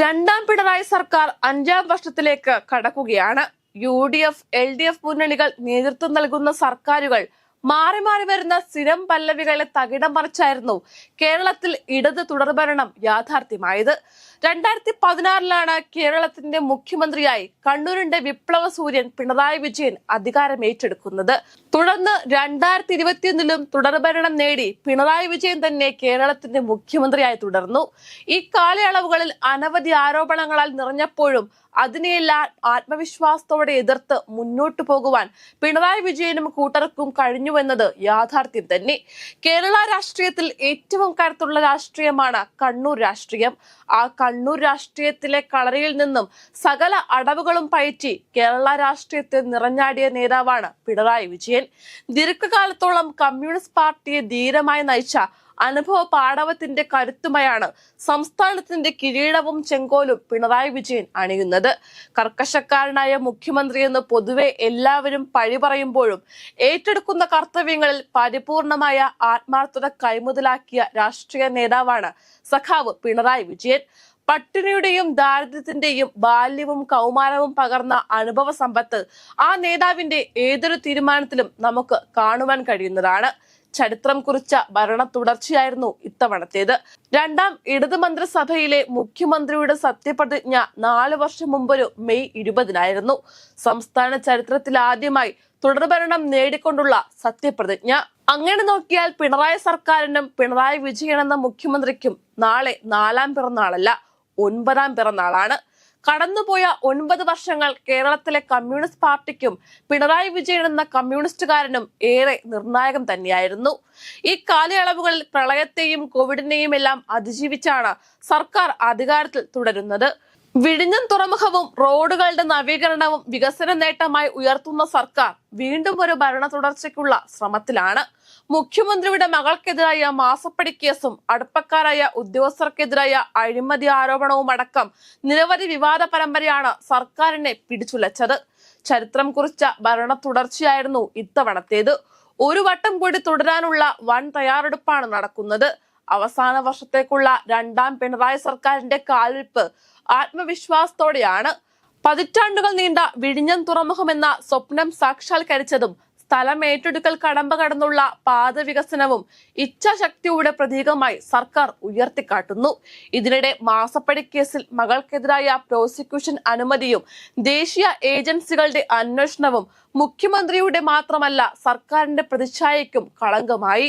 രണ്ടാം പിണറായി സർക്കാർ അഞ്ചാം വർഷത്തിലേക്ക് കടക്കുകയാണ്. U D F L D F മുന്നണികൾ നേതൃത്വം നൽകുന്ന സർക്കാരുകൾ മാറി മാറി വരുന്ന സ്ഥിരം പല്ലവികളെ തകിടം മറിച്ചായിരുന്നു കേരളത്തിൽ ഇടത് തുടർഭരണം യാഥാർത്ഥ്യമായത്. രണ്ടായിരത്തി പതിനാറിലാണ് കേരളത്തിന്റെ മുഖ്യമന്ത്രിയായി കണ്ണൂരിന്റെ വിപ്ലവ സൂര്യൻ പിണറായി വിജയൻ അധികാരം ഏറ്റെടുക്കുന്നത്. തുടർന്ന് രണ്ടായിരത്തി ഇരുപത്തിയൊന്നിലും തുടർഭരണം നേടി പിണറായി വിജയൻ തന്നെ കേരളത്തിന്റെ മുഖ്യമന്ത്രിയായി തുടർന്നു. ഈ കാലയളവുകളിൽ അനവധി ആരോപണങ്ങളാൽ നിറഞ്ഞപ്പോഴും അതിനെയെല്ലാം ആത്മവിശ്വാസത്തോടെ എതിർത്ത് മുന്നോട്ടു പോകുവാൻ പിണറായി വിജയനും കൂട്ടർക്കും കഴിഞ്ഞുവെന്നത് യാഥാർത്ഥ്യം തന്നെ. കേരള രാഷ്ട്രീയത്തിൽ ഏറ്റവും കരുത്തുള്ള രാഷ്ട്രീയമാണ് കണ്ണൂർ രാഷ്ട്രീയം. ആ കണ്ണൂർ രാഷ്ട്രീയത്തിലെ കളറിയിൽ നിന്നും സകല അടവുകളും പയറ്റി കേരള രാഷ്ട്രീയത്തെ നിറഞ്ഞാടിയ നേതാവാണ് പിണറായി വിജയൻ. ദീർഘകാലത്തോളം കമ്മ്യൂണിസ്റ്റ് പാർട്ടിയെ ധീരമായി നയിച്ച അനുഭവ പാടവത്തിന്റെ കരുത്തുമയാണ് സംസ്ഥാനത്തിന്റെ കിരീടവും ചെങ്കോലും പിണറായി വിജയൻ അണിയുന്നത്. കർക്കശക്കാരനായ മുഖ്യമന്ത്രി മുഖ്യമന്ത്രിയെന്ന് പൊതുവെ എല്ലാവരും പഴി പറയുമ്പോഴും ഏറ്റെടുക്കുന്ന കർത്തവ്യങ്ങളിൽ പരിപൂർണമായ ആത്മാർത്ഥത കൈമുതലാക്കിയ രാഷ്ട്രീയ നേതാവാണ് സഖാവ് പിണറായി വിജയൻ. പട്ടിണിയുടെയും ദാരിദ്ര്യത്തിന്റെയും ബാല്യവും കൗമാരവും പകർന്ന അനുഭവ സമ്പത്ത് ആ നേതാവിന്റെ ഏതൊരു തീരുമാനത്തിലും നമുക്ക് കാണുവാൻ കഴിയുന്നതാണ്. ചരിത്രം കുറിച്ച ഭരണ തുടർച്ചയായിരുന്നു ഇത്തവണത്തേത്. രണ്ടാം ഇടത് മന്ത്രിസഭയിലെ മുഖ്യമന്ത്രിയുടെ സത്യപ്രതിജ്ഞ നാല് വർഷം മുമ്പൊരു മെയ് ഇരുപതിനായിരുന്നു. സംസ്ഥാന ചരിത്രത്തിൽ ആദ്യമായി തുടർഭരണം നേടിക്കൊണ്ടുള്ള സത്യപ്രതിജ്ഞ. അങ്ങനെ നോക്കിയാൽ പിണറായി സർക്കാരിനും പിണറായി വിജയൻ എന്ന മുഖ്യമന്ത്രിക്കും നാളെ നാലാം പിറന്നാളല്ല ഒൻപതാം പിറന്നാളാണ്. കടന്നുപോയ ഒൻപത് വർഷങ്ങൾ കേരളത്തിലെ കമ്മ്യൂണിസ്റ്റ് പാർട്ടിക്കും പിണറായി വിജയൻ എന്ന കമ്മ്യൂണിസ്റ്റുകാരനും ഏറെ നിർണായകം തന്നെയായിരുന്നു. ഈ കാലയളവുകളിൽ പ്രളയത്തെയും കോവിഡിനെയും എല്ലാം അതിജീവിച്ചാണ് സർക്കാർ അധികാരത്തിൽ തുടരുന്നത്. വിഴിഞ്ഞം തുറമുഖവും റോഡുകളുടെ നവീകരണവും വികസന നേട്ടമായി ഉയർത്തുന്ന സർക്കാർ വീണ്ടും ഒരു ഭരണ തുടർച്ചയ്ക്കുള്ള ശ്രമത്തിലാണ്. മുഖ്യമന്ത്രിയുടെ മകൾക്കെതിരായ മാസപ്പടി കേസും അടുപ്പക്കാരായ ഉദ്യോഗസ്ഥർക്കെതിരായ അഴിമതി ആരോപണവും അടക്കം നിരവധി വിവാദ പരമ്പരയാണ് സർക്കാരിനെ പിടിച്ചുലച്ചത്. ചരിത്രം കുറിച്ച ഭരണ തുടർച്ചയായിരുന്നു ഇത്തവണത്തേത്. ഒരു വട്ടം കൂടി തുടരാനുള്ള വൻ തയ്യാറെടുപ്പാണ് നടക്കുന്നത്. അവസാന വർഷത്തേക്കുള്ള രണ്ടാം പിണറായി സർക്കാരിന്റെ കാൽവെപ്പ് ആത്മവിശ്വാസത്തോടെയാണ്. പതിറ്റാണ്ടുകൾ നീണ്ട വിഴിഞ്ഞം തുറമുഖം എന്ന സ്വപ്നം സാക്ഷാത്കരിച്ചതും സ്ഥലം ഏറ്റെടുക്കൽ കടമ്പ കടന്നുള്ള പാത വികസനവും ഇച്ഛാശക്തിയുടെ പ്രതീകമായി സർക്കാർ ഉയർത്തിക്കാട്ടുന്നു. ഇതിനിടെ മാസപ്പടി കേസിൽ മകൾക്കെതിരായ പ്രോസിക്യൂഷൻ അനുമതിയും ദേശീയ ഏജൻസികളുടെ അന്വേഷണവും മുഖ്യമന്ത്രിയുടെ മാത്രമല്ല സർക്കാരിന്റെ പ്രതിച്ഛായയ്ക്കും കളങ്കമായി.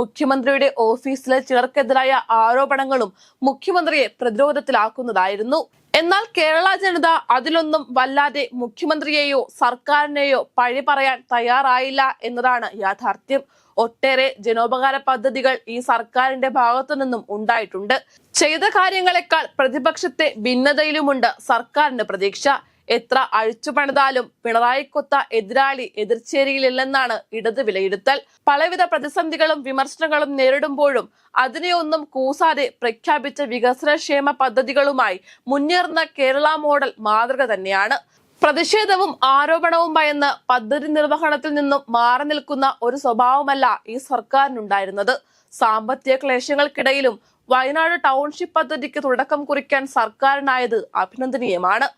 മുഖ്യമന്ത്രിയുടെ ഓഫീസിലെ ചിലർക്കെതിരായ ആരോപണങ്ങളും മുഖ്യമന്ത്രിയെ പ്രതിരോധത്തിലാക്കുന്നതായിരുന്നു. എന്നാൽ കേരള ജനത അതിലൊന്നും വല്ലാതെ മുഖ്യമന്ത്രിയെയോ സർക്കാരിനെയോ പഴി പറയാൻ തയ്യാറായില്ല എന്നതാണ് യാഥാർത്ഥ്യം. ഒട്ടേറെ ജനോപകാര പദ്ധതികൾ ഈ സർക്കാരിന്റെ ഭാഗത്തു നിന്നും ഉണ്ടായിട്ടുണ്ട്. ചെയ്ത കാര്യങ്ങളെക്കാൾ പ്രതിപക്ഷത്തെ ഭിന്നതയിലുമുണ്ട് സർക്കാരിന്റെ പ്രതീക്ഷ. എത്ര അഴിച്ചുപണിതാലും പിണറായിക്കൊത്ത എതിരാളി എതിർച്ചേരിയിലില്ലെന്നാണ് ഇടത് വിലയിരുത്തൽ. പലവിധ പ്രതിസന്ധികളും വിമർശനങ്ങളും നേരിടുമ്പോഴും അതിനെയൊന്നും കൂസാതെ പ്രഖ്യാപിച്ച വികസനക്ഷേമ പദ്ധതികളുമായി മുന്നേറുന്ന കേരള മോഡൽ മാതൃക തന്നെയാണ്. പ്രതിഷേധവും ആരോപണവും ഭയന്ന് പദ്ധതി നിർവഹണത്തിൽ നിന്നും മാറി നിൽക്കുന്ന ഒരു സ്വഭാവമല്ല ഈ സർക്കാരിനുണ്ടായിരുന്നത്. സാമ്പത്തിക ക്ലേശങ്ങൾക്കിടയിലും വയനാട് ടൗൺഷിപ്പ് പദ്ധതിക്ക് തുടക്കം കുറിക്കാൻ സർക്കാരിനായത് അഭിനന്ദനീയമാണ്.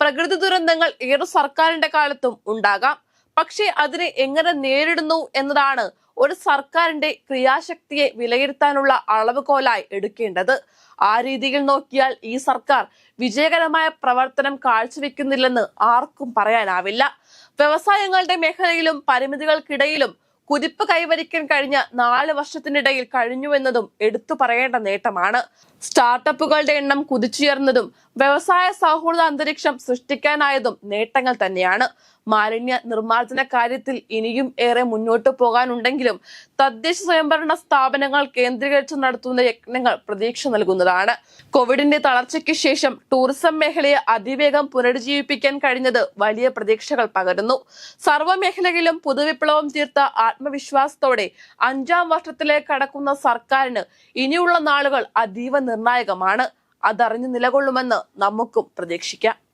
പ്രകൃതി ദുരന്തങ്ങൾ ഏത് സർക്കാരിന്റെ കാലത്തും ഉണ്ടാകാം. പക്ഷേ അതിനെ എങ്ങനെ നേരിടുന്നു എന്നതാണ് ഒരു സർക്കാരിന്റെ ക്രിയാശക്തിയെ വിലയിരുത്താനുള്ള അളവുകോലായി എടുക്കേണ്ടത്. ആ രീതിയിൽ നോക്കിയാൽ ഈ സർക്കാർ വിജയകരമായ പ്രവർത്തനം കാഴ്ചവെക്കുന്നില്ലെന്ന് ആർക്കും പറയാനാവില്ല. വ്യവസായങ്ങളുടെ മേഖലയിലും പരിമിതികൾക്കിടയിലും കുതിപ്പ് കൈവരിക്കാൻ കഴിഞ്ഞ നാല് വർഷത്തിനിടയിൽ കഴിഞ്ഞുവെന്നതും എടുത്തു പറയേണ്ട നേട്ടമാണ്. സ്റ്റാർട്ടപ്പുകളുടെ എണ്ണം കുതിച്ചുയർന്നതും വ്യവസായ സൗഹൃദ അന്തരീക്ഷം സൃഷ്ടിക്കാനായതും നേട്ടങ്ങൾ തന്നെയാണ്. മാലിന്യ നിർമ്മാർജന കാര്യത്തിൽ ഇനിയും ഏറെ മുന്നോട്ട് പോകാനുണ്ടെങ്കിലും തദ്ദേശ സ്വയംഭരണ സ്ഥാപനങ്ങൾ കേന്ദ്രീകരിച്ച് നടത്തുന്ന യജ്ഞങ്ങൾ പ്രതീക്ഷ നൽകുന്നതാണ്. കോവിഡിന്റെ തളർച്ചയ്ക്ക് ശേഷം ടൂറിസം മേഖലയെ അതിവേഗം പുനരുജ്ജീവിപ്പിക്കാൻ കഴിഞ്ഞത് വലിയ പ്രതീക്ഷകൾ പകരുന്നു. സർവമേഖലയിലും പുതുവിപ്ലവം തീർത്ത ആത്മവിശ്വാസത്തോടെ അഞ്ചാം വർഷത്തിലേക്ക് കടക്കുന്ന സർക്കാരിന് ഇനിയുള്ള നാളുകൾ അതീവ നിർണായകമാണ്. അതറിഞ്ഞു നിലകൊള്ളുമെന്ന് നമുക്കും പ്രതീക്ഷിക്കാം.